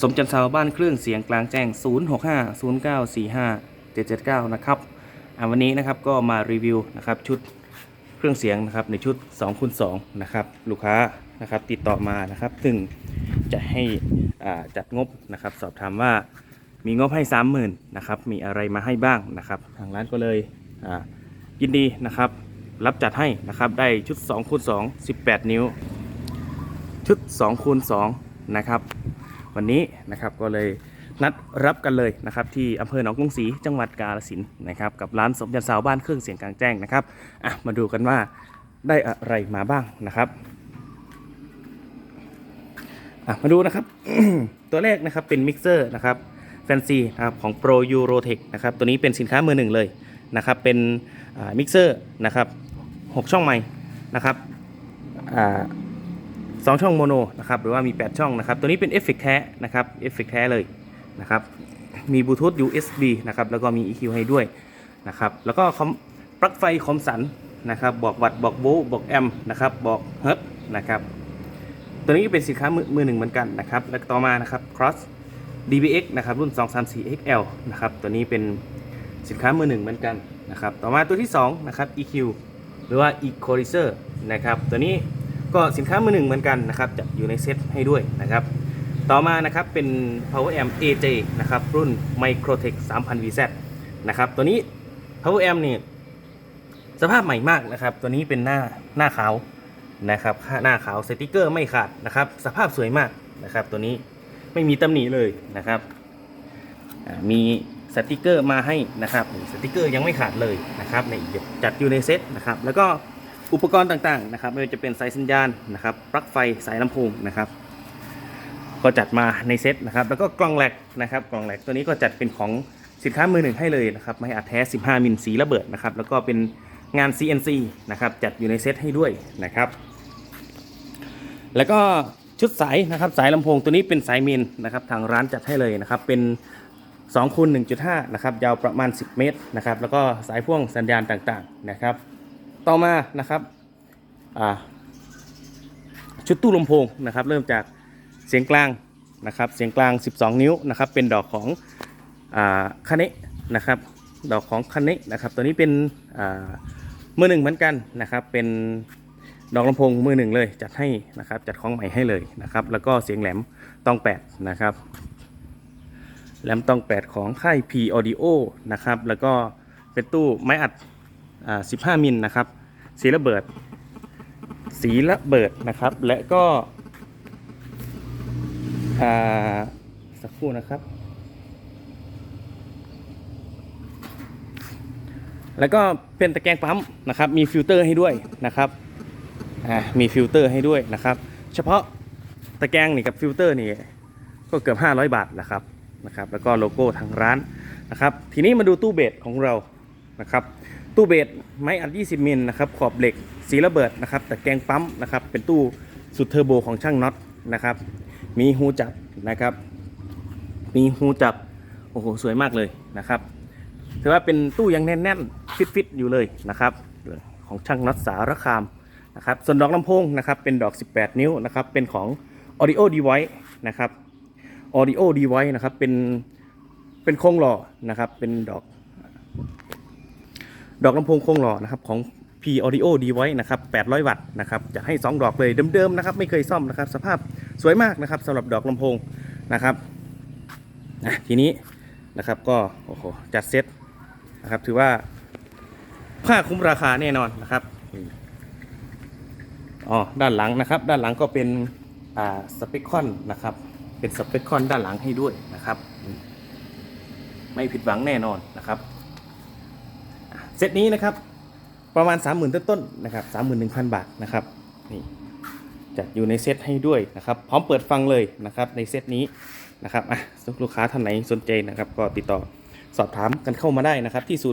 สมจันทร์สาวบ้านเครื่องเสียงกลางแจ้ง 0650945779 นะครับอ่าวันนี้นะครับก็มารีวิวนะครับชุดเครื่องเสียงนะครับในชุด2คูณ2นะครับลูกค้านะครับติดต่อมานะครับซึ่งจะให้อ่าจัดงบนะครับสอบถามว่ามีงบให้ 30,000นะครับมีอะไรมาให้บ้างนะครับทางร้านก็เลยอ่ายินดีนะครับรับจัดให้นะครับได้ชุด2คูณ2 18 นิ้ว ชุด2คูณ2นะครับ วันนี้นะครับก็เลยนัดรับกันเลยนะครับที่อำเภอหนองกรุงศรีจังหวัดกาฬสินธุ์นะครับกับร้านสมจันทร์สาวบ้านเครื่องเสียงกลางแจ้งนะครับอะมาดูกันว่าได้อะไรมาบ้างนะครับอะมาดูนะครับ ตัวแรกนะครับเป็นมิกเซอร์นะครับแฟนซีนะครับของ Pro Eurotech นะครับตัวนี้เป็นสินค้ามือหนึ่งเลยนะครับเป็นมิกเซอร์นะครับ6ช่องไม้นะครับ อ่าสองช่องโมโนนะครับหรือว่ามี 8 ช่องนะครับ ตัวนี้เป็นเอฟเฟกแท้นะครับเอฟเฟกแท้เลยนะครับมีบลูทูธ USB นะครับแล้วก็มี EQ ให้ด้วยนะครับแล้วก็คอมปลั๊กไฟคอมสันนะครับบอกวัตต์บอกโวลต์บอกแอมป์นะครับบอกเฮิร์ตนะครับตัวนี้ก็เป็นสินค้ามือมือหนึ่งเหมือนกันนะครับแล้วต่อมานะครับ Cross DBX นะครับรุ่น 234 XL นะครับตัวนี้เป็นสินค้ามือหนึ่งเหมือนกันนะครับต่อมาตัวที่2นะครับ EQ หรือว่า Equalizer นะครับตัวนี้ ก็สินค้ามือหนึ่งเหมือนกันนะครับจะอยู่ในเซตให้ด้วยนะครับ ต่อมานะครับเป็น Power Amp AJ นะครับรุ่น Microtech 3000 VZ นะครับตัวนี้ Power Amp นี่สภาพใหม่มากนะครับ ตัวนี้เป็นหน้าหน้าขาวนะครับหน้าขาวสติกเกอร์ไม่ขาดนะครับ สภาพสวยมากนะครับ ตัวนี้ไม่มีตำหนิเลยนะครับมีสติกเกอร์มาให้นะครับสติกเกอร์ยังไม่ขาดเลยนะครับในี่จัดอยู่ในเซตนะครับ แล้วก็ อุปกรณ์ต่างๆนะครับไม่ว่าจะเป็นสายสัญญาณนะครับปลั๊กไฟสายลำโพงนะครับ ก็จัดมาในเซตนะครับ แล้วก็กล่องแหลกนะครับกล่องแหลกตัวนี้ก็จัดเป็นของสินค้ามือหนึ่งให้เลยนะครับไม่อัดแท้ 15 มิลสีระเบิดนะครับ แล้วก็เป็นงาน CNC นะครับจัดอยู่ในเซตให้ด้วยนะครับ แล้วก็ชุดสายนะครับสายลำโพงตัวนี้เป็นสายมินนะครับทางร้านจัดให้เลยนะครับเป็น2คูณ1.5นะครับยาวประมาณ 10 เมตรนะครับแล้วก็สายพ่วงสัญญาณต่างๆนะครับ ต่อมานะครับชุดตู้ลำโพงนะครับ เริ่มจากเสียงกลางนะครับ เสียงกลาง 12 นิ้วนะครับ เป็นดอกของอคาเนะนะครับ ดอกของคาเนะนะครับ ตัวนี้เป็นมือหนึ่งเหมือนกันนะครับ เป็นดอกลำโพงมือหนึ่งเลยจัดให้นะครับ จัดของใหม่ให้เลยนะครับ แล้วก็เสียงแหลมต้องแปดนะครับ แหลมต้องแปดของค่าย P Audio นะครับ แล้วก็เป็นตู้ไม้อัด 15 มิลนะครับ สีระเบิด สีระเบิดนะครับ และก็สักครู่นะครับ แล้วก็เป็นตะแกรงปั๊มนะครับ มีฟิลเตอร์ให้ด้วยนะครับมีฟิลเตอร์ให้ด้วยนะครับ เฉพาะตะแกรงนี่กับฟิลเตอร์นี่ก็เกือบ 500 บาทนะครับนะครับ แล้วก็โลโก้ทางร้านนะครับ ทีนี้มาดูตู้เบสของเรานะครับ ตู้เบสไม้อัด 20 มิลนะครับขอบเหล็กสีระเบิดนะครับแต่แกงปั๊มนะครับเป็นตู้สุดเทอร์โบของช่างน็อตนะครับมีหูจับนะครับมีหูจับโอ้โหสวยมากเลยนะครับถือว่าเป็นตู้ยังแน่นๆฟิตๆอยู่เลยนะครับของช่างน็อตสารคามนะครับส่วนดอกลำโพงนะครับเป็นดอก 18 นิ้วนะครับเป็นของ Audio Device นะครับ Audio Device นะครับเป็นเป็นโครงหล่อนะครับเป็นดอก ดอกลำโพงโครงหล่อนะครับของ P Audio Device นะครับ 800 วัตต์นะครับจะให้ 2 ดอกเลยเดิมๆนะครับไม่เคยซ่อมนะครับ สภาพสวยมากนะครับสำหรับดอกลำโพงนะครับนะทีนี้นะครับก็โอ้โหจัดเซตนะครับถือว่าค่าคุ้มราคาแน่นอนนะครับอ๋อด้านหลังนะครับ ด้านหลังก็เป็นอ่าสเปคคอนนะครับ เป็นสเปคคอนด้านหลังให้ด้วยนะครับ ไม่ผิดหวังแน่นอนนะครับ เซตนี้นะครับประมาณ 30,000 ต้นๆนะครับ31,000 บาทนะครับนี่จัดอยู่ในเซตให้ด้วยนะครับ พร้อมเปิดฟังเลยนะครับในเซตนี้นะครับอะลูกค้าท่านไหนสนใจนะครับ ก็ติดต่อสอบถามกันเข้ามาได้นะครับที่ 065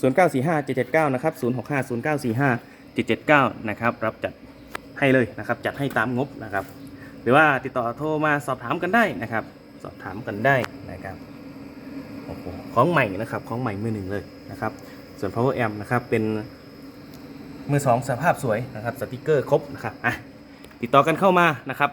0945 779นะครับ065 0945 779นะครับรับจัดให้เลยนะครับ จัดให้ตามงบนะครับ หรือว่าติดต่อโทรมาสอบถามกันได้นะครับ สอบถามกันได้นะครับ โอ้โหของใหม่นะครับของใหม่มือหนึ่งเลยนะครับ ส่วน power amp นะครับเป็นมือสองสภาพสวยนะครับสติกเกอร์ครบนะครับอะติดต่อกันเข้ามานะครับ